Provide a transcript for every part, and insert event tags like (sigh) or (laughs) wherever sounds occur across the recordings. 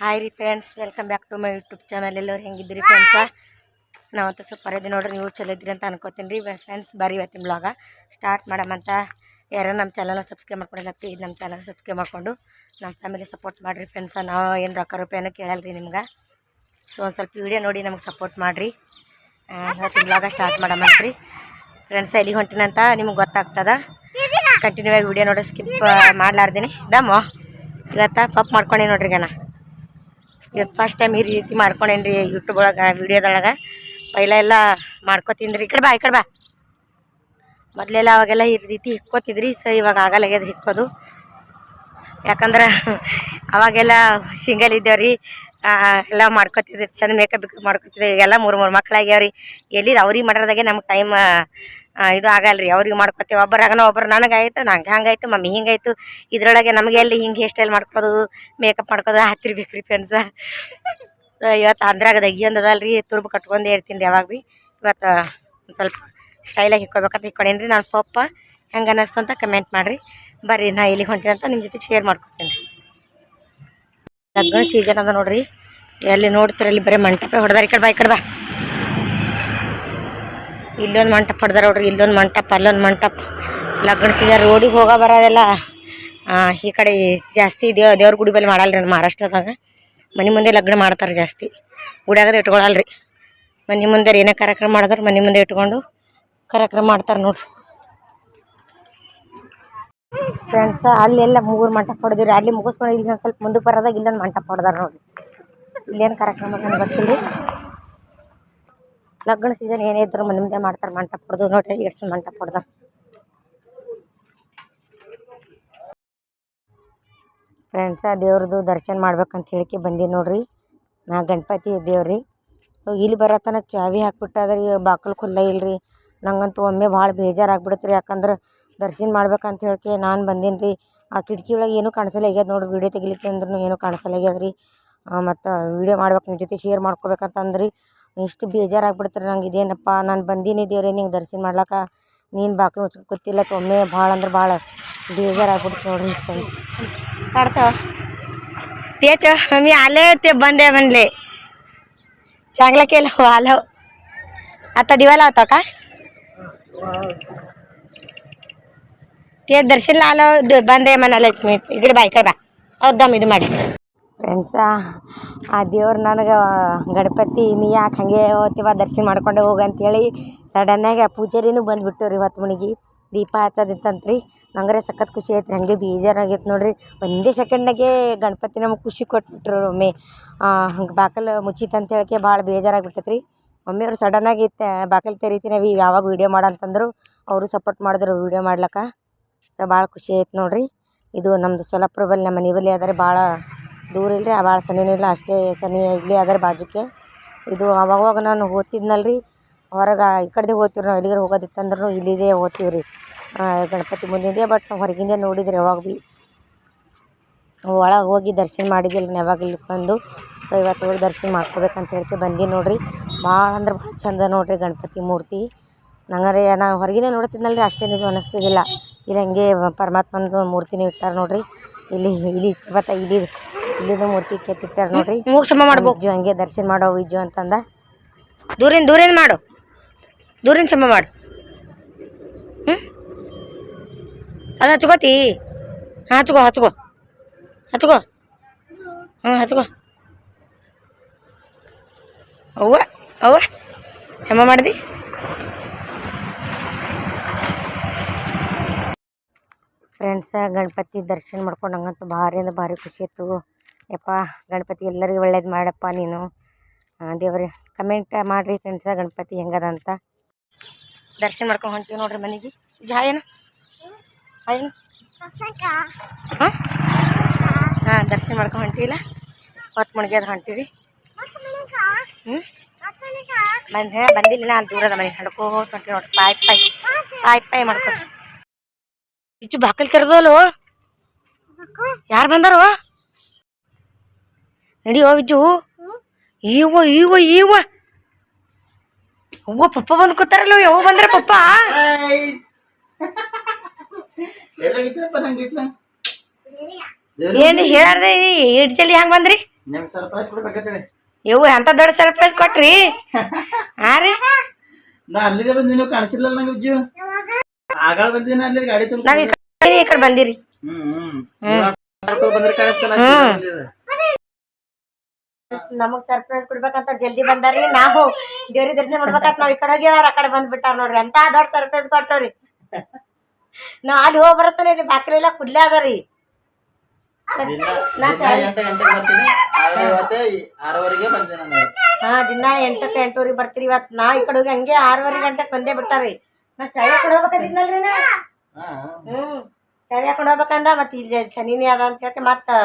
Hi ರೀ friends welcome back to my YouTube channel ಎಲ್ಲರೂ ಹೆಂಗಿದ್ದೀರಿ ಫ್ರೆಂಡ್ಸ ನಾವಂತೂ ಸೂಪರ್ ಇದ್ದೀವಿ ನೋಡ್ರಿ ನೀವು ಚಲೋ ಇದ್ದೀರಿ ಅಂತ ಅನ್ಕೋತೀನಿ ರೀ. ಫ್ರೆಂಡ್ಸ್ ಬರೀ ಇವತ್ತಿನ ಬ್ಲಾಗ ಸ್ಟಾರ್ಟ್ ಮಾಡಮಂತ ಯಾರೋ ನಮ್ಮ ಚಾನಲ್ನ ಸಬ್ಸ್ಕ್ರೈಬ್ ಮಾಡ್ಕೊಂಡಿಲ್ಲ ಪ್ಲೀಸ್ ನಮ್ಮ ಚಾನಲ್ ಸಬ್ಸ್ಕ್ರೈಬ್ ಮಾಡಿಕೊಂಡು ನಮ್ಮ ಫ್ಯಾಮಿಲಿ ಸಪೋರ್ಟ್ ಮಾಡಿರಿ ಫ್ರೆಂಡ್ಸ ನಾವು ಏನು ರೊಕ್ಕ ರೂಪಾಯಿನೂ ಕೇಳಲ್ಲ ರೀ ನಿಮ್ಗೆ. ಸೊ ಒಂದು ಸ್ವಲ್ಪ ವೀಡಿಯೋ ನೋಡಿ ನಮಗೆ ಸಪೋರ್ಟ್ ಮಾಡಿರಿ. ಇವತ್ತಿನ ಬ್ಲಾಗ ಸ್ಟಾರ್ಟ್ ಮಾಡಮಂತ್ರಿ ಫ್ರೆಂಡ್ಸ್ ಎಲ್ಲಿ ಹೊಂಟಿನಂತ ನಿಮ್ಗೆ ಗೊತ್ತಾಗ್ತದ? ಕಂಟಿನ್ಯೂ ಆಗಿ ವೀಡಿಯೋ ನೋಡಿ ಸ್ಕಿಪ್ ಮಾಡ್ಲಾರ್ದೀನಿ. ದಮ್ಮು ಇವತ್ತ ಪಪ್ ಮಾಡ್ಕೊಂಡಿ ನೋಡ್ರಿ ಗನ ಇವತ್ತು ಫಸ್ಟ್ ಟೈಮ್ ಈ ರೀತಿ ಮಾಡ್ಕೊಂಡೇನಿ ರೀ ಯೂಟ್ಯೂಬ್ ಒಳಗೆ, ವೀಡಿಯೋದೊಳಗೆ. ಪೈಲ ಎಲ್ಲ ಮಾಡ್ಕೊತೀನಿ ಈ ಕಡೆ ಬಾ ಈ ಕಡೆ ಬಾ. ಮೊದಲೆಲ್ಲ ಅವಾಗೆಲ್ಲ ಈ ರೀತಿ ಹಿಕ್ಕೋತಿದ್ರಿ ಸೊ ಇವಾಗ ಆಗಲ್ಲಾಗ್ಯದ ಹಿಕ್ಕೋದು. ಯಾಕಂದ್ರೆ ಅವಾಗೆಲ್ಲ ಸಿಂಗಲ್ ಎಲ್ಲ ಮಾಡ್ಕೊತಿದ್ದೆ, ಚಂದ ಮೇಕಪ್ ಬಿಕಪ್ ಮಾಡ್ಕೊತಿದ್ದೆ. ಈಗೆಲ್ಲ ಮೂರು ಮೂರು ಮಕ್ಕಳಾಗ್ಯಾವ್ರಿ ಎಲ್ಲಿ ಅವ್ರಿಗೆ ಮಾಡೋದಾಗೆ ನಮ್ಗೆ ಟೈಮ್ ಇದು ಆಗಲ್ಲ ರೀ ಅವ್ರಿಗೆ ಮಾಡ್ಕೊತೇವೆ. ಒಬ್ಬರಾಗನ ಒಬ್ರು ನನಗಾಯ್ತು, ನಂಗೆ ಹಂಗಾಯ್ತು ಮಮ್ಮಿ ಹಿಂಗಾಯ್ತು. ಇದ್ರೊಳಗೆ ನಮಗೆ ಎಲ್ಲಿ ಹಿಂಗೆ ಹೇರ್ ಸ್ಟೈಲ್ ಮಾಡ್ಕೋದು ಮೇಕಪ್ ಮಾಡ್ಕೋದು ಹತ್ತಿರ್ಬೇಕು ರೀ ಫ್ರೆಂಡ್ಸ ಸೊ ಇವತ್ತು ಅಂದ್ರಾಗ ದಗಿಯೊಂದದಲ್ಲ ರೀ ತುರ್ಬು ಕಟ್ಕೊಂಡು ಇರ್ತೀನಿ ರೀ ಯಾವಾಗ ಭೀ. ಇವತ್ತು ಸ್ವಲ್ಪ ಸ್ಟೈಲಾಗಿ ಹಿಕ್ಕೋಬೇಕಂತ ಹಿಕ್ಕೊಂಡೇನಿ ರೀ ನಾನು ಪಪ್ಪ. ಹೆಂಗೆ ಅನ್ನಿಸ್ತು ಅಂತ ಕಮೆಂಟ್ ಮಾಡಿರಿ. ಬರ್ರಿ, ನಾ ಇಲ್ಲಿಗೆ ಹೊಂಟೀನಿ ಅಂತ ನಿಮ್ಮ ಜೊತೆ ಶೇರ್ ಮಾಡ್ಕೊತೀನಿ ರೀ ಲಗ್ನ ಸೀಸನ್ ಅದ ನೋಡ್ರಿ. ಎಲ್ಲಿ ನೋಡ್ತೀರಲ್ಲಿ, ಬರೀ ಮಂಟಪ ಹೊಡೆದಾರ ಈ ಕಡೆ ಬಾ, ಈ ಕಡೆ ಬಾ. ಇಲ್ಲೊಂದು ಮಂಟಪ ಹೊಡೆದಾರ ನೋಡ್ರಿ, ಇಲ್ಲೊಂದು ಮಂಟಪ, ಅಲ್ಲೊಂದು ಮಂಟಪ. ಲಗ್ನ ಸೀಸನ್ ರೋಡಿಗೆ ಹೋಗ ಬರೋದೆಲ್ಲ ಈ ಕಡೆ ಜಾಸ್ತಿ ದೇವ್ ದೇವ್ರ ಗುಡಿ ಬಲ್ಲಿ ಮಾಡಲ್ಲ ರೀ ಮಹಾರಾಷ್ಟ್ರದಾಗ. ಮನೆ ಮುಂದೆ ಲಗ್ನ ಮಾಡ್ತಾರೆ ಜಾಸ್ತಿ. ಗುಡಿಯಾಗದ ಇಟ್ಕೊಳಲ್ಲ ರೀ ಮನೆ ಮುಂದೆ ಏನೇ ಕಾರ್ಯಕ್ರಮ ಮಾಡಿದ್ರು ಮನೆ ಮುಂದೆ ಇಟ್ಕೊಂಡು ಕಾರ್ಯಕ್ರಮ ಮಾಡ್ತಾರೆ ನೋಡ್ರಿ. ಫ್ರೆಂಡ್ಸ ಅಲ್ಲೆಲ್ಲ ಮೂರು ಮಂಟಪ ಹೊಡೆದಿರಿ ಅಲ್ಲಿ ಮುಗಿಸ್ಕೊಂಡು ಇಲ್ಲಿ ಒಂದು ಸ್ವಲ್ಪ ಮುಂದಕ್ಕೆ ಬರೋದಾಗ ಇಲ್ಲೊಂದು ಮಂಟಪ ಹೊಡೆದಾರ ನೋಡ್ರಿ. ಇಲ್ಲೇನು ಕಾರ್ಯಕ್ರಮ ಗೊತ್ತಿಲ್ಲ ಗೊತ್ತಿಲ್ಲ ಲಗ್ನ ಸೀಸನ್ ಏನೇ ಇದ್ರು ಮನೆ ಮುಂದೆ ಮಾಡ್ತಾರೆ ಮಂಟಪ ಹೊಡೆದು, ನೋಡ್ರಿ ಎಷ್ಟು ಮಂಟಪ ಹೊಡೆದ. ಫ್ರೆಂಡ್ಸ ದೇವ್ರದ್ದು ದರ್ಶನ ಮಾಡ್ಬೇಕಂತ ಹೇಳಿಕೆ ಬಂದೀನಿ ನೋಡ್ರಿ. ನಾ ಗಣಪತಿ ದೇವ್ರಿ. ಇಲ್ಲಿ ಬರತನ ಚಾವಿ ಹಾಕ್ಬಿಟ್ಟಾದ್ರಿ, ಬಾಕಲು ಖುಲ್ಲ ಇಲ್ರಿ. ನಂಗಂತೂ ಒಮ್ಮೆ ಭಾಳ ಬೇಜಾರಾಗ್ಬಿಡತ್ತೆ ರೀ ಯಾಕಂದ್ರೆ ದರ್ಶನ ಮಾಡ್ಬೇಕಂತ ಹೇಳಿಕೆ ನಾನು ಬಂದೀನಿ ರೀ ಆ ಕಿಟಕಿ ಒಳಗೆ ಏನೂ ಕಾಣಿಸಲ್ಲ ಆಗ್ಯದ ನೋಡ್ರಿ ವೀಡಿಯೋ ತೆಗಿಲಿಕ್ಕೆ ಅಂದ್ರೂ ಏನೂ ಕಾಣಿಸಲ್ಲ ಆಗ್ಯದ ರೀ ಮತ್ತು ವೀಡಿಯೋ ಮಾಡ್ಬೇಕು ನಿಮ್ಮ ಜೊತೆ ಶೇರ್ ಮಾಡ್ಕೋಬೇಕಂತಂದ್ರಿ. ಇಷ್ಟು ಬೇಜಾರಾಗ್ಬಿಡ್ತು ರೀ ನಂಗೆ ಇದೇನಪ್ಪ ನಾನು ಬಂದೀನಿ ದೇವ್ರೇ ನಿಂಗೆ ದರ್ಶನ ಮಾಡ್ಲಕ್ಕ ನೀನು ಬಾಕ್ಲು ಮುಚ್ಕೊಂಡು ಕೂತಿಲ್ಲ ಒಮ್ಮೆ ಭಾಳ ಅಂದ್ರೆ ಭಾಳ ಬೇಜಾರಾಗ್ಬಿಡ್ತು ನೋಡ್ರಿ ಫ್ರೆಂಡ್ಸ್ काढतो तेच मी आले ते बंद आहे म्हणले चांगलं केलं हो आलो आता दिवाला होता का ते दर्शनला आलो द- बंद आहे म्हणाले मी इकडे बाय इकडे बा ಅವ್ರದ್ದಮ್ಮ ಇದು ಮಾಡಿ ಫ್ರೆಂಡ್ಸ ಆ ದೇವ್ರು ನನಗೆ ಗಣಪತಿ, ನೀ ಯಾಕೆ ಹಾಗೆ ಹೋಗ್ತೀವ ದರ್ಶನ ಮಾಡ್ಕೊಂಡೆ ಹೋಗು ಅಂತೇಳಿ ಸಡನ್ನಾಗಿ ಆ ಪೂಜಾರಿನೂ ಬಂದುಬಿಟ್ಟು ರೀ ಇವತ್ತು ಮಣಿಗೆ ದೀಪ ಹಚ್ಚೋದಿತ್ತಂತ್ರಿ ನಂಗರೆ ಸಖತ್ ಖುಷಿ ಆಯ್ತು ರೀ ಹಾಗೆ ಬೇಜಾರಾಗೈತೆ ನೋಡಿರಿ. ಒಂದೇ ಸೆಕೆಂಡ್ನಾಗೆ ಗಣಪತಿ ನಮಗೆ ಖುಷಿ ಕೊಟ್ಬಿಟ್ರು ಒಮ್ಮೆ. ಹಂಗೆ ಬಾಕಲು ಮುಚ್ಚಿತ್ತು ಅಂತ ಹೇಳಕ್ಕೆ ಭಾಳ ಬೇಜಾರಾಗ್ಬಿಟ್ಟೈತೆ ರೀ ಒಮ್ಮೆ ಅವ್ರು ಸಡನ್ನಾಗಿ ಬಾಕಲು ತೆರಿತೀನಿ, ಅವಿ ಯಾವಾಗ ವೀಡಿಯೋ ಮಾಡಂತಂದ್ರು ಅವರು ಸಪೋರ್ಟ್ ಮಾಡಿದ್ರು ವೀಡಿಯೋ ಮಾಡ್ಲಿಕ್ಕೆ. ಸೊ ಭಾಳ ಖುಷಿ ಆಯ್ತು ನೋಡಿರಿ. ಇದು ನಮ್ಮದು ಸೊಲ್ಲಾಪುರ ಬಲ್ಲಿ ನಮ್ಮ ಮನೆ ಬಳಿ ಆದರೆ ಭಾಳ ದೂರ ಇಲ್ಲರಿ ಭಾಳ ಸನಿನೂ ಇಲ್ಲ, ಅಷ್ಟೇ ಸನಿ ಇಲ್ಲಿ ಅದರ ಬಾಜುಕೆ ಇದು ಅವಾಗವಾಗ ನಾನು ಓದ್ತಿದ್ನಲ್ಲ ರೀ ಹೊರಗೆ ಈ ಕಡೆದೇ ಓದ್ತೀವಿ ನಾವು ಎಲ್ಲಿಗಾರ ಹೋಗೋದಿತ್ತಂದ್ರೂ ಇಲ್ಲಿದೆ ಓದ್ತೀವಿ ರೀ ಗಣಪತಿ ಮುಂದಿಂದೆ ಬಟ್ ನಾವು ಹೊರಗಿಂದೆ ನೋಡಿದ್ರಿ ಯಾವಾಗ ಭೀ. ಒಳಗೆ ಹೋಗಿ ದರ್ಶನ ಮಾಡಿದ್ದಿಲ್ಲ ರೀ ಯಾವಾಗ ಇಲ್ಲಿ ಬಂದು. ಸೊ ಇವತ್ತು ಹೋಗಿ ದರ್ಶನ ಮಾಡ್ಕೋಬೇಕಂತ ಹೇಳ್ತಿ, ಬಂದು ನೋಡಿರಿ. ಭಾಳ ಅಂದ್ರೆ ಭಾಳ ಚಂದ ನೋಡಿರಿ ಗಣಪತಿ ಮೂರ್ತಿ. ನಂಗಾರೆ ನಾನು ಹೊರಗಿಂದ ನೋಡ್ತಿದ್ನಲ್ಲ ರೀ ಅಷ್ಟೇನು ಇದು ಅನ್ನಿಸ್ತಿದ್ದಿಲ್ಲ ಇಲ್ಲಿ ಹಂಗೆ ಪರಮಾತ್ಮನದು ಮೂರ್ತಿನೂ ಇಟ್ಟಾರೆ ನೋಡಿರಿ. ಇಲ್ಲಿ ಇಲ್ಲಿ ಮತ್ತು ಇಲ್ಲಿ ಇಲ್ಲಿದು ಮೂರ್ತಿ ಕೆತ್ತಿಟ್ಟಾರ ನೋಡ್ರಿ. ಮೋಕ್ಷಮ ಮಾಡ್ಬೇಕು. ಇಜ್ಜು ಹಂಗೆ ದರ್ಶನ ಮಾಡೋ ಇಜ್ಜು ಅಂತಂದ. ದೂರಿಂದ ದೂರಿಂದ ಮಾಡು. ದೂರಿಂದ ಕ್ಷಮ ಮಾಡು. ಹ್ಞೂ ಅದು ಹಚ್ಕೋತಿ. ಹಾಂ ಹಚ್ಕೋ ಹಚ್ಕೋ. ಹಚ್ಕೋ. ಹ್ಞೂ ಹಚ್ಕೋ. ಅವ್ವ ಅವ್ವ ಶಮ ಮಾಡಿದಿ. ಫ್ರೆಂಡ್ಸ ಗಣಪತಿ ದರ್ಶನ ಮಾಡ್ಕೊಂಡು ಹಂಗಂತೂ ಭಾರಿ ಅಂದ್ರೆ ಭಾರಿ ಖುಷಿ ಆಯ್ತು. ಯಪ್ಪ ಗಣಪತಿ ಎಲ್ಲರಿಗೂ ಒಳ್ಳೇದು ಮಾಡಪ್ಪ ನೀನು. ದೇವರೇ ಕಮೆಂಟ್ ಮಾಡಿರಿ ಫ್ರೆಂಡ್ಸ ಗಣಪತಿ ಹೆಂಗದ ಅಂತ. ದರ್ಶನ ಮಾಡ್ಕೊಂಡು ಹೊಂಟೀವಿ ನೋಡ್ರಿ ಮನೆಗೆ. ಏನು ಏನು ಹಾಂ? ಹಾಂ ದರ್ಶನ ಮಾಡ್ಕೊಂಡು ಹೊಂಟಿಲ್ಲ ಹೊತ್ತು ಮುಳುಗ್ಯದ ಹೊಂಟೀವಿ. ಹ್ಞೂ ಬಂದ ಹೇ ಬಂದಿಲ್ಲ ನಾನು ಅಲ್ಲಿ ದೂರದ ಮನೆ ನಡ್ಕೋ ಹೊಂಟೀವಿ ನೋಡ್ರಿ. ಪಾಯ್ ಪಾಯ್. ಪಾಯ್ ಪಾಯ್ ಮಾಡ್ಕೊ. ಇಚ್ಚು ಬಾಕಲ್ ತೆರೆದೋಲು ಯಾರು ಬಂದಾರೋ? ನಡಿಯೋ ವಿಜ್ಜು ಈವ ಈವ ಈವ ಅವ್ವ ಪಪ್ಪ ಬಂದು ಕೂತಾರಲ್ಲ ಯಾವ ಬಂದ್ರೆ ಪಪ್ಪ. (laughs) ಏನು ಹೇಳಾರ್ದೆ ಇಡ್ ಜಲ್ದಿ ಹೆಂಗೆ ಬಂದ್ರಿ? ಇವು ಎಂತ ದೊಡ್ಡ ಸರ್ಪ್ರೈಸ್ ಕೊಟ್ರಿ? (laughs) ಹಾ ರೀ? ನಾ ಅಲ್ಲಿದೆ ಬಂದಿ ನೀವು ಕಾಣಿಸಿಲ್ಲ ನಂಗೆ ಉಜ್ಜು ಆಗಳ ಬಂದಿನ ಅಲ್ಲಿ ಗಾಡಿ ತುಂಬ ಈ ಕಡೆ ಬಂದಿರಿ. ಹ್ಮ್ ಹ್ಮ್. ಬಂದ್ರೆ ಬಂದಿದೆ. ನಮಗ್ ಸರ್ಪ್ರೈಸ್ ಕೊಡ್ಬೇಕಂತ ಜಲ್ದಿ ಬಂದಾರಿ ನಾವು ದೇವ್ರಿ ದರ್ಶನ ಮಾಡ್ಬೇಕಂತ ನಾವ್ ಈ ಕಡೆ ಹೋಗ್ಯಾರ ಆ ಕಡೆ ಬಂದ್ಬಿಟ್ಟಾರ ನೋಡ್ರಿ. ಎಂತ ದೊಡ್ಡ ಸರ್ಪ್ರೈಸ್ ಕೊಟ್ಟವ್ರಿ. ನಾ ಅಲ್ಲಿ ಹೋಗಿ ಬರತ್ತಲ್ಲ ಇಲ್ಲಿ ಎಲ್ಲ ಕುಡ್ಲೇ ಅದರಿ. ಹಾ ದಿನ ಎಂಟಕ್ಕೆ ಎಂಟೂರಿಗೆ ಬರ್ತೀರಿ. ಇವತ್ತು ನಾ ಈ ಕಡೆ ಹೋಗಿ ಹಂಗೆ ಆರೂವರೆ ಗಂಟೆಗೆ ಬಂದೇ ಬಿಟ್ಟಾರಿ ನಾ ಚಾಯ್ ಹೋಗ್ಬೇಕಂತಿದ್ನಲ್ರಿ ನಾ. ಹ್ಮ್. ಚಾಯ್ ಹಾಕೊಂಡು ಹೋಗ್ಬೇಕಂದ ಮತ್ತೆ ಇಲ್ಲಿ ಶನಿನೇ ಅದ ಅಂತ ಹೇಳಿ ಮತ್ತೆ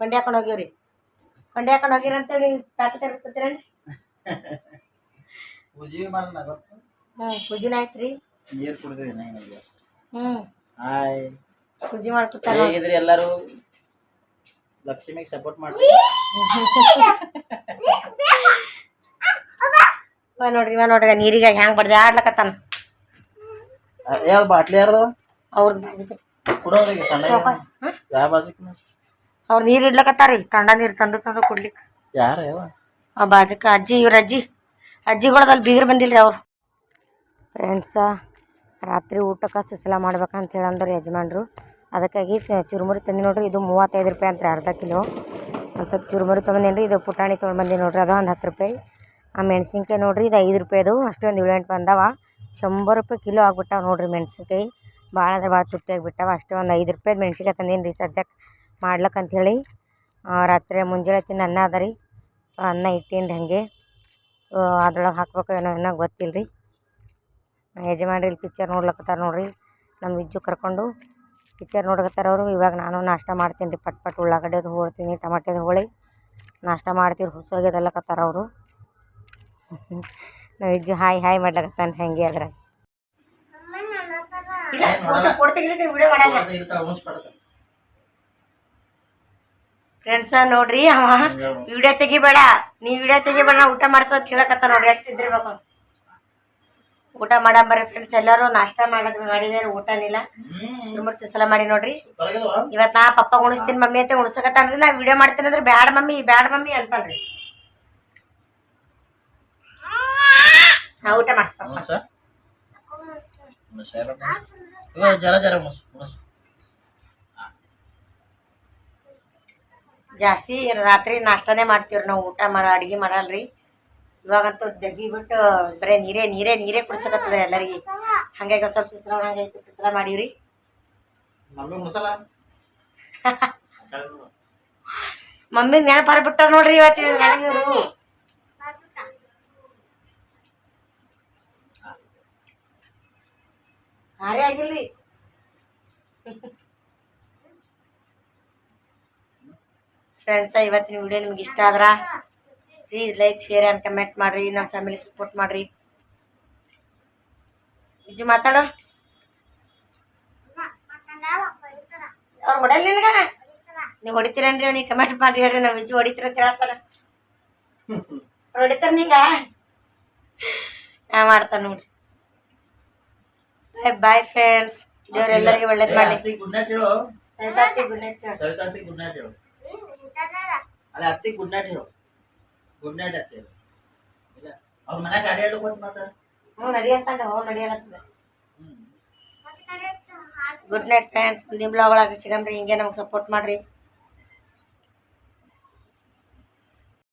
ಬಂಡಿ ಹಾಕೊಂಡು ಹೋಗಿವ್ರಿ. ಕೊಂಡಿ ಹಾಕೊಂಡು ಹೋಗಿರ ಅಂತೇಳಿ ಪ್ಯಾಕೆಟ್ ಮಾಡಲ್ಲ ಗೊತ್ತು? ಹ್ಞೂ ಪೂಜಿನ ರೀ ನೀರು ಕುಡ್ದಿದ್ದೀನಿ ಹ್ಞೂ ಹಾಯ್. ಪೂಜೆ ಮಾಡ್ಕೊತಾರ. ಹೇಗಿದ್ರಿ ಎಲ್ಲರೂ? ಲಕ್ಷ್ಮಿಗೆ ಸಪೋರ್ಟ್ ಇವ ನೋಡ್ರಿ ಇವ ನೋಡ್ರಿ ನೀರಿಗೆ ಹೆಂಗೆ ಬಡ್ದೆ ಆಡ್ಲಕತ್ತಾನ. ಬಾಟ್ಲಿ ಯಾರ್ದು? ಅವ್ರದ್ದು ಬಾಜು ಕೊಡೋರಿಗೆ ಯಾವ ಬಾಜುಕ್? ಅವ್ರು ನೀರು ಇಡ್ಲಕತ್ತಾರಿ ತಂಡ ನೀರು ತಂದು ತಂದು ಕುಡ್ಲಿಕ್ಕೆ ಯಾರು ಆ ಬಾಜುಕ ಅಜ್ಜಿ ಇವ್ರ ಅಜ್ಜಿ. ಅಜ್ಜಿಗಳದಲ್ಲಿ ಬೀಗರು ಬಂದಿಲ್ರಿ ಅವ್ರು. ಫ್ರೆಂಡ್ಸ ರಾತ್ರಿ ಊಟಕ್ಕೆ ಸುಸಲ ಮಾಡ್ಬೇಕಂತ ಹೇಳಿ ಅಂದ್ರೆ ಯಜಮಾನ್ರು. ಅದಕ್ಕಾಗಿ ಚುರುಮುರಿ ತಂದು ನೋಡ್ರಿ ಇದು ಮೂವತ್ತೈದು ರೂಪಾಯಿ ಅಂತ ಅರ್ಧ ಕಿಲೋ. ಒಂದು ಸ್ವಲ್ಪ ಚುರುಮುರಿ ತೊಗೊಂಡೇನಿ ರೀ ಇದು ಪುಟಾಣಿ ತೊಗೊಂಡ್ಬಂದಿ ನೋಡ್ರಿ ಅದು ಒಂದು ಹತ್ತು ರೂಪಾಯಿ. ಆ ಮೆಣಸಿನ್ಕಾಯಿ ನೋಡ್ರಿ ಇದು ಐದು ರೂಪಾಯಿ ಅದು ಅಷ್ಟೊಂದು ಏಳು ಎಂಟು ಬಂದವ. ಶಂಬರ್ ರೂಪಾಯಿ ಕಿಲೋ ಆಗ್ಬಿಟ್ಟಾವ ನೋಡ್ರಿ ಮೆಣಸಿನ್ಕಾಯಿ. ಭಾಳ ಅಂದ್ರೆ ಭಾಳ ತುಟ್ಟಿ ಆಗಿಬಿಟ್ಟಾವ ಅಷ್ಟೇ ಒಂದು ಐದು ರೂಪಾಯಿ ಮೆಣಸಿನ್ಕಾಯಿ ತಂದೀನಿ ರೀ ಸದ್ಯಕ್ಕೆ ಮಾಡ್ಲಕ್ಕ ಅಂಥೇಳಿ ರಾತ್ರಿ ಮುಂಜಾನೆ ತಿನ್ನ ಅನ್ನ ಅದ ರೀ. ಅನ್ನ ಇಟ್ಟೀನಿ ರೀ ಹಾಗೆ ಸೊ ಅದ್ರೊಳಗೆ ಹಾಕ್ಬೇಕು ಏನೋ ಏನೋ ಗೊತ್ತಿಲ್ಲ ರೀ ಯಜಮಾನ್ರಿ ಇಲ್ಲಿ ಪಿಚ್ಚರ್ ನೋಡ್ಲಕತ್ತಾರ ನೋಡಿರಿ. ನಮ್ಮ ವಿಜ್ಜು ಕರ್ಕೊಂಡು ಪಿಚ್ಚರ್ ನೋಡ್ಕತ್ತಾರ ಅವರು. ಇವಾಗ ನಾನು ನಾಷ್ಟ ಮಾಡ್ತೀನಿ ರೀ. ಪಟ್ ಪಟ್ ಉಳ್ಳಾಗಡ್ಡೆದು ಹೋಳ್ತೀನಿ ಟಮಾಟೆದು ಹೋಳಿ ನಾಷ್ಟ ಮಾಡ್ತೀವಿ ಹುಸೋಗ್ಯದಲ್ಲಕತ್ತಾರ ಅವರು. (laughs) ನಮ್ಮ ವಿಜ್ಜು ಹಾಯ್ ಹಾಯ್ ಮಾಡ್ಲಕತ್ತಾನ ಹೆಂಗೆ ಅದ್ರ ವಿಡಿಯೋ ಮಾಡಲ್ಲ? ಫ್ರೆಂಡ್ಸ ನೋಡ್ರಿ, ಅವ ವಿಡಿಯೋ ತೆಗಿಬೇಡ. ನೀ ವಿಡಿಯೋ ತೆಗಿಬೇಡ, ನಾ ಊಟ ಮಾಡ್ಸೋ ಅಂತ ಹೇಳಕತ್ತ ನೋಡ್ರಿ, ಎಷ್ಟು ಇದ್ದಿರ್ಬೇಕು. ಊಟ ಮಾಡ ಬರ್ರಿ ಫ್ರೆಂಡ್ಸ್ ಎಲ್ಲರೂ ನಾಷ್ಟ ಮಾಡೋದು ಮಾಡಿದಾರೆ ಊಟನಿಲ್ಲ. ಚುರುಮುರು ಸುಸಲ ಮಾಡಿ ನೋಡ್ರಿ. ಇವತ್ ನಾ ಪಪ್ಪ ಉಣಿಸ್ತೀನಿ ಮಮ್ಮಿ ಅಂತ ಉಣಿಸಕತ್ತಾನ್ರಿ, ನಾ ವಿಡಿಯೋ ಮಾಡ್ತೀನಿ ಅಂದ್ರೆ ಬ್ಯಾಡ ಮಮ್ಮಿ ಬ್ಯಾಡ ಮಮ್ಮಿ ಅಂತಾನ್ರಿ. ನಾ ಊಟ ಮಾಡ್ಸ ಜರ ಜರ ಜಾಸ್ತಿ ರಾತ್ರಿ ನಾಷ್ಟಾನೇ ಮಾಡ್ತೀವ್ರಿ ನಾವು. ಊಟ ಮಾಡ ಅಡುಗೆ ಮಾಡಲ್ರಿ. ಇವಾಗಂತೂ ಜಗ್ಗಿ ಬಿಟ್ಟು ಬರೀ ನೀರೇ ನೀರೇ ನೀರೇ ಕುಡ್ಸಕತ್ತದ್ರಿ ಎಲ್ಲರಿಗೆ. ಹಂಗಾಗಿ ಸ್ವಲ್ಪ ಸುಸ್ಲ ಹಂಗಾಗಿ ಸುಸ್ಲ ಮಾಡೀವ್ರಿ. ಮಮ್ಮಿ ನೆನಪಾರ ಬಿಟ್ಟಾರ ನೋಡ್ರಿ ಇವತ್ತು ಇವ್ರು ಹಾರೇ ಆಗಿಲ್ರಿ. ಫ್ರೆಂಡ್ಸ ಇವತ್ತಿನ ವಿಡಿಯೋ ನಿಮ್ಗೆ ಇಷ್ಟ ಆದ್ರೆ? Please like share and comment ಮಾಡಿರಿ ನಮ್ಮ ಫ್ಯಾಮಿಲಿ ಸಪೋರ್ಟ್ ಮಾಡಿರಿ. ಇಜ್ಜು ಮಾತಾಡೋ. ಅವ್ರು ಹೊಡಲ್ಲ ನಿನಗ? ನೀವು ಹೊಡಿತೀರೇನ್ರಿ ಅವ್ನಿಗೆ? ಕಮೆಂಟ್ ಮಾಡಿ ಹೇಳ್ರಿ ನಾವು ಇಜ್ಜು ಹೊಡಿತೀರ ಅಂತ ಹೇಳ್ತಾರ ಅವ್ರು ಹೊಡಿತಾರ ನಿಂಗ ನಾ ಮಾಡ್ತಾನೆ ನೋಡ್ರಿ. ಬಾಯ್ ಬಾಯ್ ಫ್ರೆಂಡ್ಸ್ ದೇವ್ರೆಲ್ಲರಿಗೆ ಒಳ್ಳೇದು ಮಾಡಿ ಗುಡ್ ನೈಟ್ ಹೇಳು. Good night Savita good night ಹೇಳು. ಅಲ್ಲ ಅತ್ತಿ ಗುಡ್ ನೈಟ್ ಹೇಳು. ಗುಡ್ ನೈಟ್ ಅತ್ತಿ ಹೇಳು. ಇಲ್ಲ? ಅವ್ರ ಮನ್ಯಾಗ ಅಡಿ ಹೇಳು ಹೋದ್ ಮಾತಾಡ ಹ್ಞೂ ನಡಿಯಂತಂಗ ಹ್ಞೂ ನಡಿಯಲತ್ತದ ಗುಡ್ ನೈಟ್ ಫ್ರೆಂಡ್ಸ್. ಮುಂದಿನ ಬ್ಲಾಗ್ ಒಳಗೆ ಸಿಗಮ್ರಿ ಹಿಂಗೆ ನಮ್ಗೆ ಸಪೋರ್ಟ್ ಮಾಡಿರಿ.